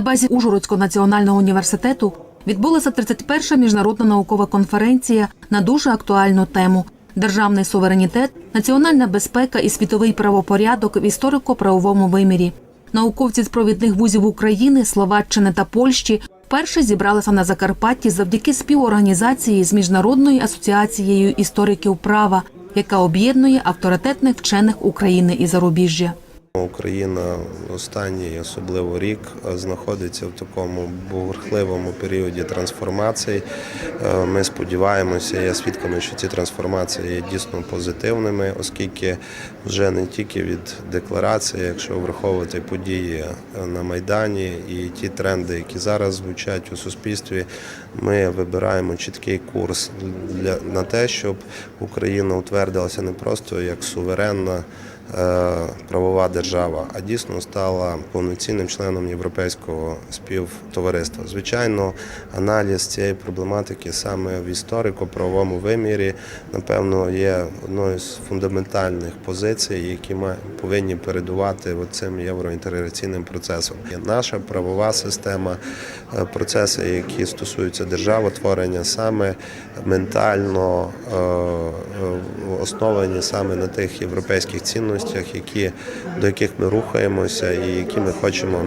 На базі Ужгородського національного університету відбулася 31-ша міжнародна наукова конференція на дуже актуальну тему державний суверенітет, національна безпека і світовий правопорядок в історико-правовому вимірі. Науковці з провідних вузів України, Словаччини та Польщі вперше зібралися на Закарпатті завдяки співорганізації з міжнародною асоціацією істориків права, яка об'єднує авторитетних вчених України і зарубіжжя. Україна останній, особливо рік, знаходиться в такому бурхливому періоді трансформацій. Е, Ми сподіваємося, є свідками, що ці трансформації є дійсно позитивними, оскільки вже не тільки від декларації, якщо враховувати події на Майдані і ті тренди, які зараз звучать у суспільстві, ми вибираємо чіткий курс для на те, щоб Україна утвердилася не просто як суверенна правова держава, а дійсно стала повноцінним членом європейського співтовариства. Звичайно, аналіз цієї проблематики саме в історико-правовому вимірі, напевно, є одною з фундаментальних позицій, які повинні передувати цим євроінтеграційним процесом. Наша правова система, е, процеси, які стосуються державотворення, саме ментально е, е, основані саме на тих європейських цінностях, які, до яких ми рухаємося і які ми хочемо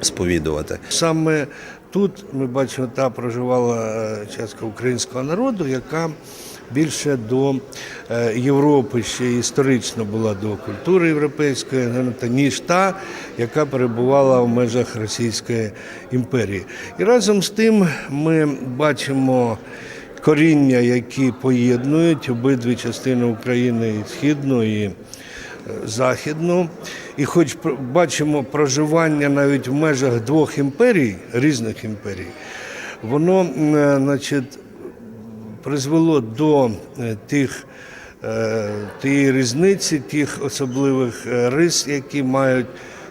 сповідувати. Саме тут ми бачимо, та проживала е, частка українського народу, яка більше до е, Європи ще історично була до культури європейської, ніж та, яка перебувала в межах Російської імперії. І разом з тим ми бачимо коріння, які поєднують обидві частини України і східну західну. І хоч бачимо проживання навіть в межах двох імперій, різних імперій, воно е, значить, призвело до е, тих, е, тієї різниці, тих особливих рис, які мають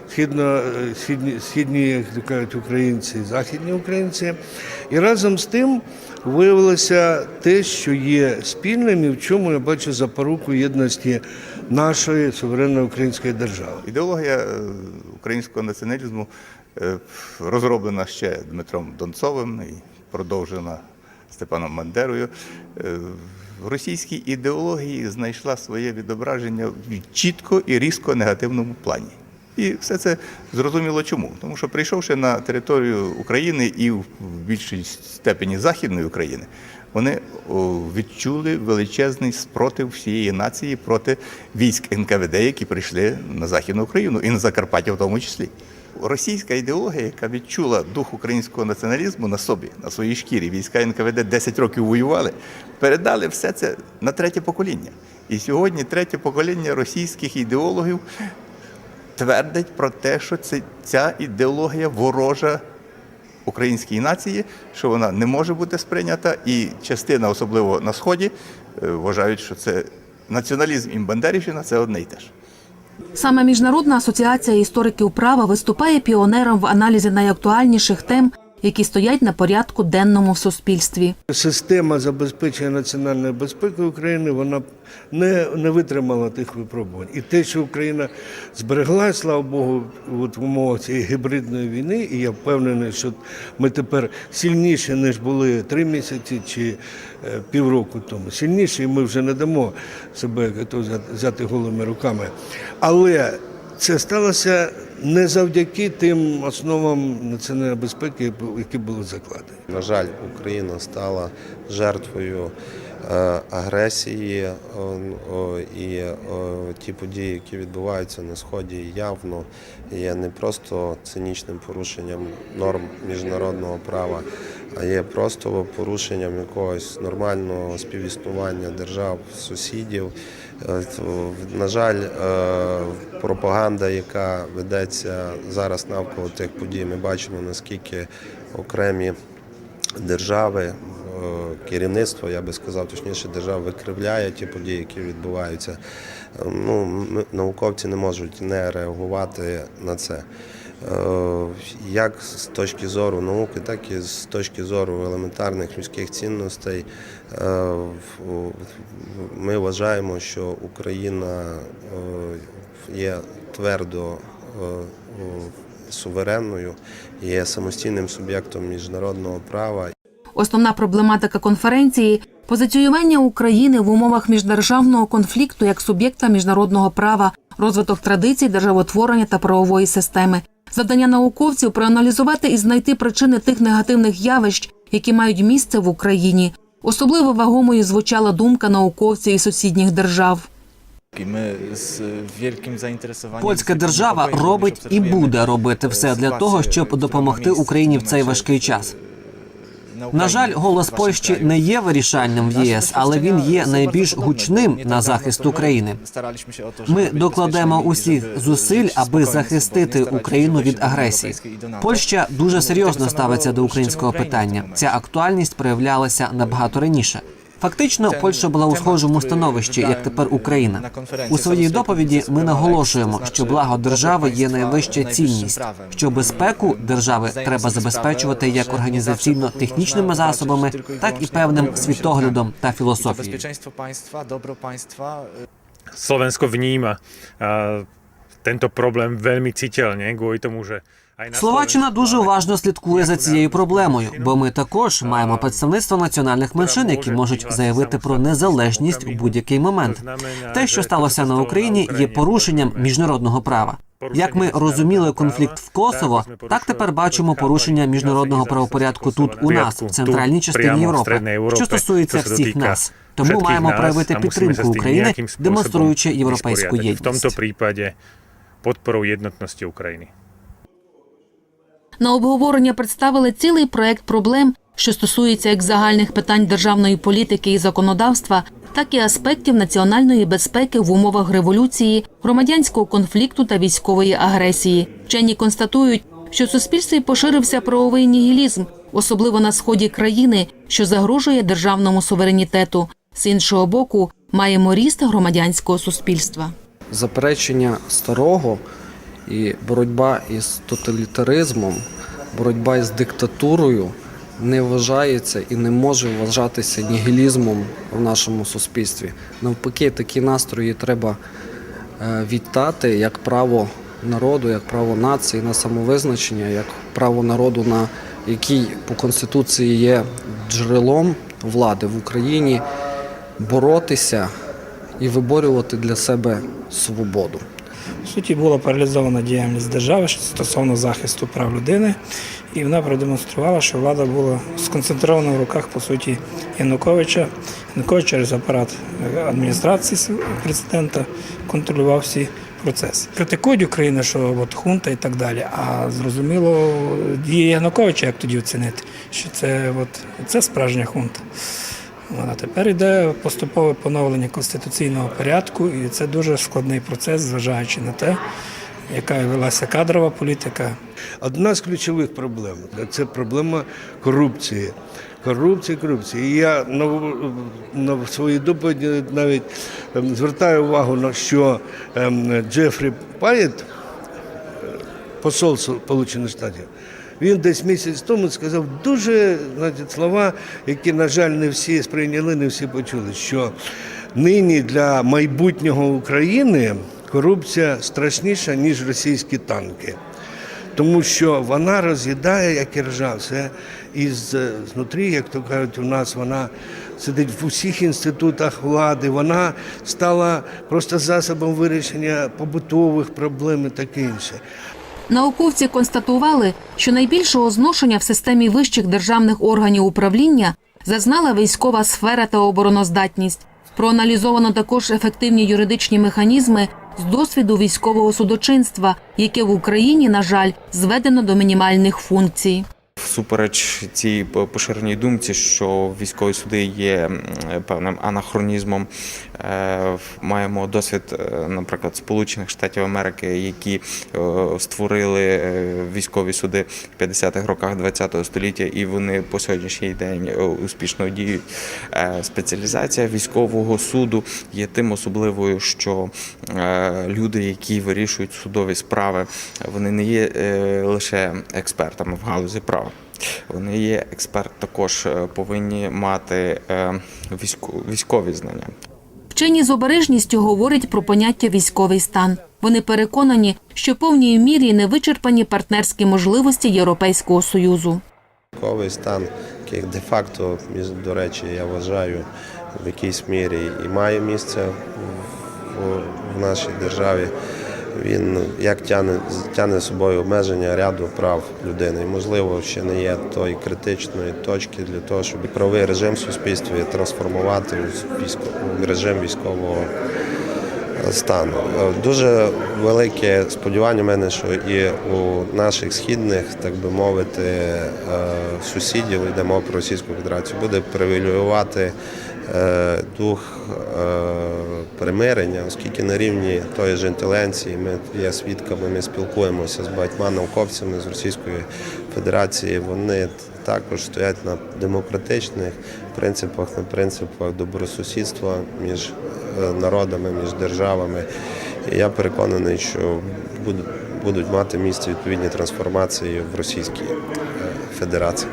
східно, е, східні, східні, як кажуть, українці, західні українці. І разом з тим виявилося те, що є спільним і в чому я бачу запоруку єдності нашої суверенної української держави. Ідеологія е, українського націоналізму е, розроблена ще Дмитром Донцовим і продовжена Степаном Бандерою. Е, В російській ідеології знайшла своє відображення в чітко і різко негативному плані. І все це зрозуміло чому. Тому що прийшовши на територію України і в більшій степені Західної України, вони відчули величезний спротив всієї нації проти військ НКВД, які прийшли на Західну Україну і на Закарпаття в тому числі. Російська ідеологія, яка відчула дух українського націоналізму на собі, на своїй шкірі, війська НКВД 10 років воювали, передали все це на третє покоління. І сьогодні третє покоління російських ідеологів твердить про те, що це, ця ідеологія ворожа українській нації, що вона не може бути сприйнята, і частина, особливо на сході, е, вважають, що це націоналізм і Бандерівщина це одне й те ж. Саме Міжнародна асоціація істориків права виступає піонером в аналізі найактуальніших тем, які стоять на порядку денному в суспільстві. Система забезпечення національної безпеки України вона не, не витримала тих випробувань. І те, що Україна зберегла, слава Богу, от в умовах цієї гібридної війни, і я впевнений, що ми тепер сильніші, ніж були три місяці чи е, півроку тому. Сильніші, і ми вже не дамо себе взяти голими руками. Але це сталося не завдяки тим основам національної безпеки, які були закладені. На жаль, Україна стала жертвою е, агресії, о, і ті події, які відбуваються на сході, явно є не просто цинічним порушенням норм міжнародного права, а є просто порушенням якогось нормального співіснування держав, сусідів. Е, На жаль, е, пропаганда, яка ведеться зараз навколо тих подій, ми бачимо наскільки окремі держави, е, керівництво, я би сказав, точніше, держава викривляє ті події, які відбуваються. Ну, науковці не можуть не реагувати на це. Е, Як з точки зору науки, так і з точки зору елементарних людських цінностей. Е, Ми вважаємо, що Україна е, є твердо суверенною, є самостійним суб'єктом міжнародного права. Основна проблематика конференції позиціювання України в умовах міждержавного конфлікту як суб'єкта міжнародного права, розвиток традицій, державотворення та правової системи. Завдання науковців проаналізувати і знайти причини тих негативних явищ, які мають місце в Україні. Особливо вагомою звучала думка науковців із сусідніх держав. Ми з великим заінтересуванням Польська держава робить і буде робити все для того, щоб допомогти Україні в цей важкий час. На жаль, голос Польщі не є вирішальним в ЄС, але він є найбільш гучним на захист України. Ми докладемо усіх зусиль, аби захистити Україну від агресії. Польща дуже серйозно ставиться до українського питання. Ця актуальність проявлялася набагато раніше. Фактично, Польща була у схожому становищі, як тепер Україна. У своїй доповіді ми наголошуємо, що благо держави є найвища цінність, що безпеку держави треба забезпечувати як організаційно-технічними засобами, так і певним світоглядом та філософією. Slovensko vníma a, tento problém veľmi citeľne kvôli tomu, že Словаччина дуже уважно слідкує за цією проблемою, бо ми також маємо представництво національних меншин, які можуть заявити про незалежність у будь-який момент. Те, що сталося на Україні, є порушенням міжнародного права. Як ми розуміли конфлікт в Косово, так тепер бачимо порушення міжнародного правопорядку тут у нас, в центральній частині Європи, що стосується всіх нас. Тому маємо проявити підтримку України, демонструючи європейську В tomto єдність. prípade podporou jednotnosti Ukrajiny. На обговорення представили цілий проект проблем, що стосується як загальних питань державної політики і законодавства, так і аспектів національної безпеки в умовах революції, громадянського конфлікту та військової агресії. Вчені констатують, що в суспільстві поширився правовий нігілізм, особливо на сході країни, що загрожує державному суверенітету. З іншого боку, маємо ріст громадянського суспільства. заперечення старого і боротьба із тоталітаризмом, боротьба із диктатурою не вважається і не може вважатися нігілізмом в нашому суспільстві. Навпаки, такі настрої треба е, вітати як право народу, як право нації на самовизначення, як право народу, на який по конституції є джерелом влади в Україні, боротися і виборювати для себе свободу. В суті, була паралізована діяльність держави стосовно захисту прав людини, і вона продемонструвала, що влада була сконцентрована в руках, по суті, Януковича. Янукович через апарат адміністрації президента контролював всі процеси. Критикують Україну, що от хунта і так далі. А зрозуміло, дії Януковича, як тоді оцінити, що це, от, це справжня хунта. А тепер йде поступове поновлення конституційного порядку, і це дуже складний процес, зважаючи на те, яка велася кадрова політика. Одна з ключових проблем це проблема корупції. Корупція, корупція. І я на, на своїй доповіді навіть ем, звертаю увагу на що ем, Джефрі Паєт, е, посол Сполучених Штатів, він десь місяць тому сказав дуже знаєте, слова, які, на жаль, не всі сприйняли, не всі почули, що нині для майбутнього України корупція страшніша, ніж російські танки тому що вона роз'їдає, як і ржа, все із е, знутрі, як то кажуть, у нас вона сидить в усіх інститутах влади, вона стала просто засобом вирішення побутових проблем і таке інше. Науковці констатували, що найбільшого зношення в системі вищих державних органів управління зазнала військова сфера та обороноздатність. Проаналізовано також ефективні юридичні механізми з досвіду військового судочинства, яке в Україні, на жаль, зведено до мінімальних функцій. Всупереч цій поширеній думці, що військові суди є певним анахронізмом. Е, Маємо досвід, е, наприклад, Сполучених Штатів Америки, які е, створили військові суди в 50-х роках ХХ століття, і вони по сьогоднішній день успішно діють. Спеціалізація військового суду є тим особливою, що люди, які вирішують судові справи, вони не є лише експертами в галузі права. Вони є експерт, також е, повинні мати е, військові знання. Вчені з обережністю говорять про поняття військовий стан. Вони переконані, що повній мірі не вичерпані партнерські можливості Європейського союзу. Військовий стан, який де-факто, до речі, я вважаю, в якійсь мірі і має місце в, в нашій державі. Він як тягне, тягне з собою обмеження ряду прав людини. І, можливо, ще не є тої критичної точки для того, щоб правовий режим в суспільстві трансформувати в, режим військового стану. Дуже велике сподівання в мене, що і у наших східних, так би мовити, е, сусідів йде мова про Російську Федерацію, буде привілеювати е, дух е, примирення, оскільки на рівні тої ж інтелігенції ми є свідками, ми спілкуємося з багатьма науковцями з Російської Федерації. Вони також стоять на демократичних принципах, на принципах добросусідства між е, народами, між державами. І я переконаний, що будуть, мати місце відповідні трансформації в Російській е, Федерації.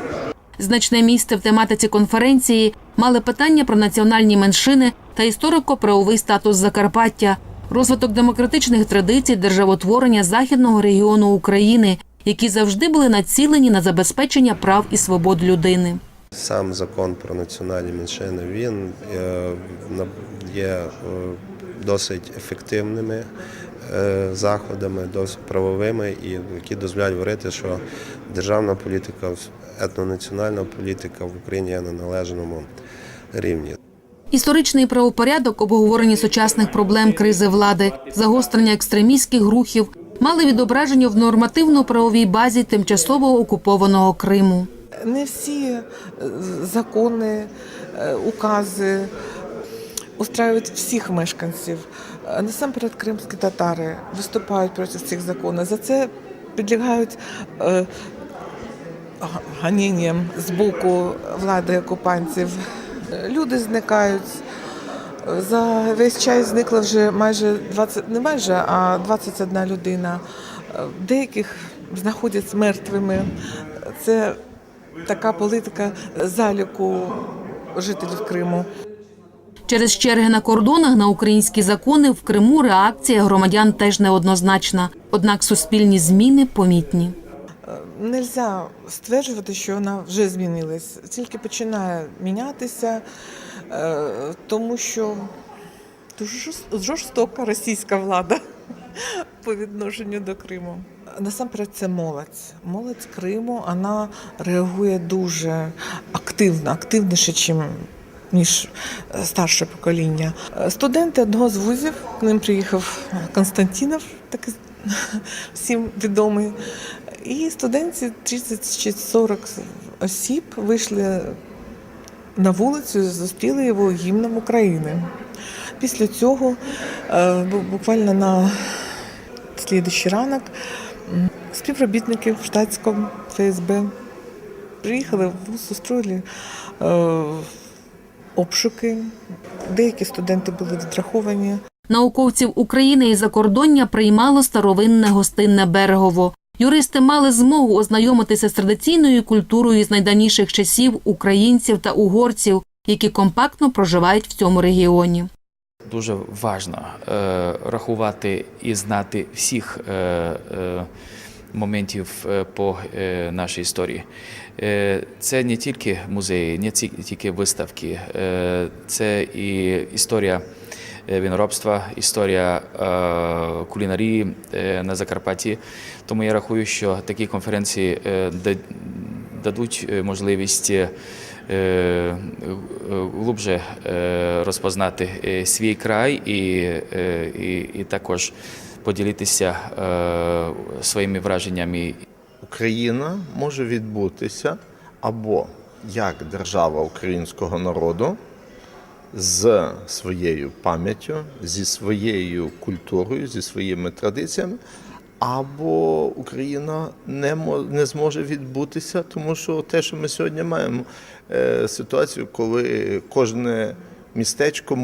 Значне місце в тематиці конференції мали питання про національні меншини та історико-правовий статус Закарпаття, розвиток демократичних традицій державотворення західного регіону України, які завжди були націлені на забезпечення прав і свобод людини. Сам закон про національні меншини він е, є е, досить ефективними е, заходами, досить правовими, і які дозволяють говорити, що державна політика, етнонаціональна політика в Україні є на належному рівні. Історичний правопорядок, обговорення сучасних проблем кризи влади, загострення екстремістських рухів мали відображення в нормативно-правовій базі тимчасово окупованого Криму. Не всі е, закони, е, укази устраюють всіх мешканців. Е, Насамперед, кримські татари виступають проти цих законів. За це підлягають га- ганінням з боку влади окупантів. Люди зникають. За весь час зникла вже майже 20, не майже, а 21 людина. Деяких знаходять мертвими. Це така політика заліку жителів Криму. Через черги на кордонах на українські закони в Криму реакція громадян теж неоднозначна. Однак суспільні зміни помітні. Нельзя стверджувати, що вона вже змінилась, тільки починає мінятися, е, тому що дуже жорстока російська влада по відношенню до Криму. Насамперед, це молодь. Молодь Криму вона реагує дуже активно, активніше, чим ніж е, старше покоління. Е, Студенти одного з вузів, к ним приїхав Константінов, такий всім відомий. І студенти 30 чи 40 осіб вийшли на вулицю і зустріли його гімном України. Після цього е, буквально на слідуючий ранок співробітники штатського ФСБ приїхали в устроїли е, обшуки. Деякі студенти були відраховані. Науковців України і закордоння приймало старовинне гостинне берегово. Юристи мали змогу ознайомитися з традиційною культурою з найдавніших часів українців та угорців, які компактно проживають в цьому регіоні. Дуже важливо е, рахувати і знати всіх е, е, моментів е, по е, нашій історії. Е, це не тільки музеї, не тільки виставки, е, це і історія е, виноробства, історія е, кулінарії е, на Закарпатті. Тому я рахую, що такі конференції дадуть можливість. глубже розпознати свій край і, і, і також поділитися своїми враженнями Україна може відбутися або як держава українського народу з своєю пам'яттю, зі своєю культурою, зі своїми традиціями, або Україна не, не зможе відбутися, тому що те, що ми сьогодні маємо, е, ситуацію, коли кожне містечко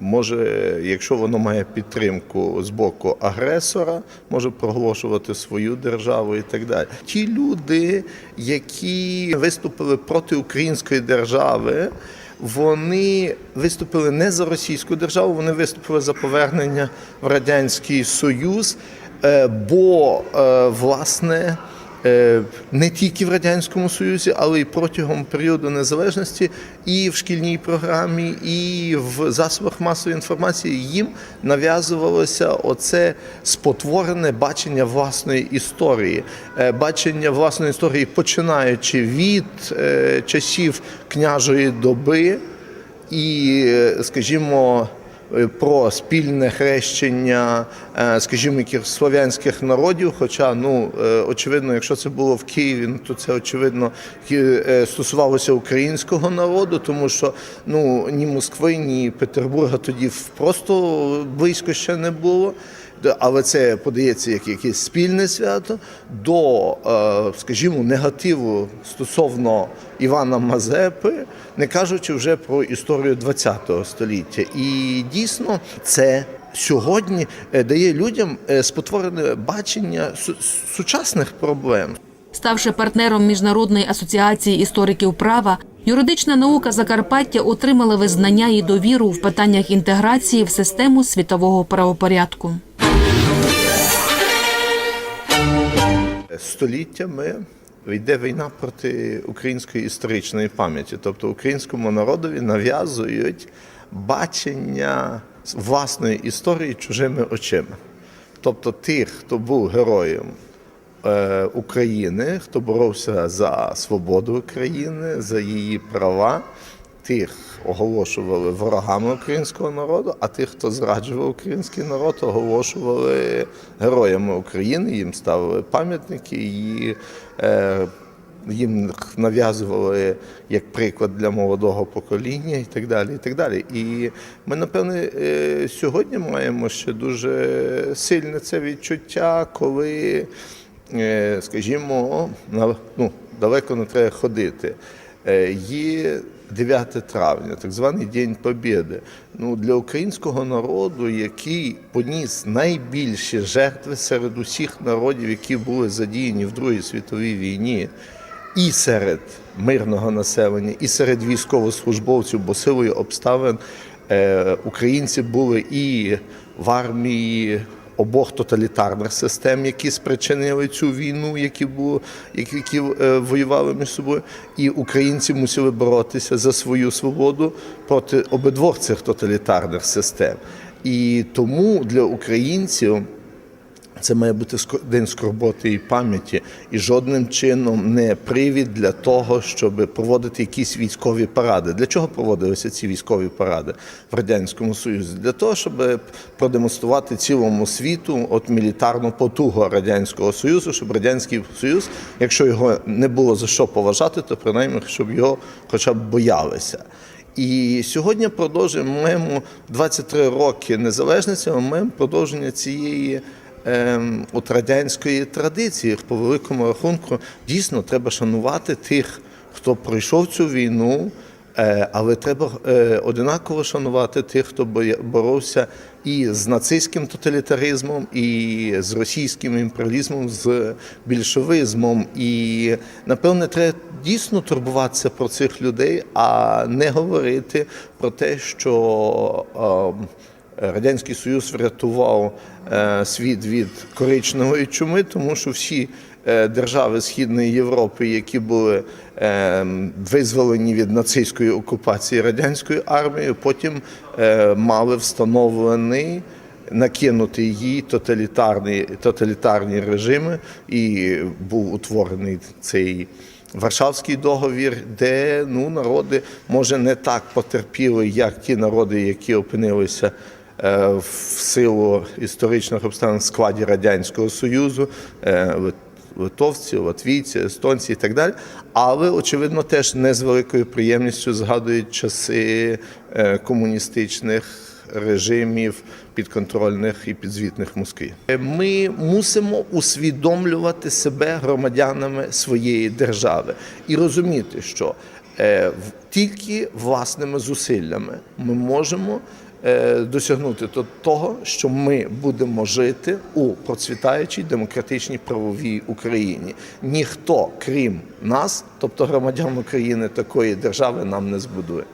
може, якщо воно має підтримку з боку агресора, може проголошувати свою державу і так далі. Ті люди, які виступили проти української держави, вони виступили не за російську державу, вони виступили за повернення в Радянський Союз, е, бо е, власне. Е, Не тільки в радянському союзі, але й протягом періоду незалежності, і в шкільній програмі, і в засобах масової інформації їм нав'язувалося оце спотворене бачення власної історії, Е, бачення власної історії, починаючи від е, часів княжої доби і, скажімо, про спільне хрещення, е, скажімо, слов'янських народів. Хоча, ну е, очевидно, якщо це було в Києві, ну то це очевидно е, стосувалося українського народу, тому що ну ні Москви, ні Петербурга тоді просто близько ще не було. Але це подається як якесь спільне свято до, е, скажімо, негативу стосовно Івана Мазепи, не кажучи вже про історію ХХ століття. І дійсно це сьогодні е, дає людям е, спотворене бачення сучасних проблем. Ставши партнером Міжнародної асоціації істориків права, юридична наука Закарпаття отримала визнання і довіру в питаннях інтеграції в систему світового правопорядку. Століттями йде війна проти української історичної пам'яті. Тобто українському народові нав'язують бачення власної історії чужими очима. Тобто тих, хто був героєм е, України, хто боровся за свободу України, за її права, тих оголошували ворогами українського народу, а тих, хто зраджував український народ, оголошували героями України, їм ставили пам'ятники, і е, їм нав'язували як приклад для молодого покоління і так далі. І так далі. І ми, напевне, е, сьогодні маємо ще дуже сильне це відчуття, коли, е, скажімо, ну, далеко не треба ходити. Є 9 травня, так званий День Побєди. Ну, для українського народу, який поніс найбільші жертви серед усіх народів, які були задіяні в Другій світовій війні, і серед мирного населення, і серед військовослужбовців, бо силою обставин е, українці були і в армії обох тоталітарних систем, які спричинили цю війну, які які, які е, воювали між собою, і українці мусили боротися за свою свободу проти обидвох цих тоталітарних систем. І тому для українців це має бути день скорботи і пам'яті, і жодним чином не привід для того, щоб проводити якісь військові паради. Для чого проводилися ці військові паради в радянському союзі? Для того, щоб продемонструвати цілому світу от мілітарну потугу радянського союзу, щоб радянський союз, якщо його не було за що поважати, то принаймні щоб його хоча б боялися. І сьогодні продовжуємо маємо 23 роки незалежності. Ми маємо продовження цієї от радянської традиції. По великому рахунку дійсно треба шанувати тих, хто пройшов цю війну. Е, Але треба е, одинаково шанувати тих, хто боровся і з нацистським тоталітаризмом, і з російським імперіалізмом, з більшовизмом. І напевне, треба дійсно турбуватися про цих людей, а не говорити про те, що е, Радянський Союз врятував е, світ від коричневої чуми, тому що всі е, держави Східної Європи, які були е, визволені від нацистської окупації радянською армією, потім е, мали встановлений накинути її тоталітарні, тоталітарні режими, і був утворений цей. Варшавський договір, де ну народи може не так потерпіли, як ті народи, які опинилися е, в силу історичних обставин в складі радянського союзу. е, Литовці, латвійці, естонці і так далі, але очевидно теж не з великою приємністю згадують часи е, комуністичних режимів підконтрольних і підзвітних Москві. Ми мусимо усвідомлювати себе громадянами своєї держави і розуміти, що е, тільки власними зусиллями ми можемо е, досягнути до того, що ми будемо жити у процвітаючій демократичній правовій Україні. Ніхто, крім нас, тобто громадян України, такої держави нам не збудує.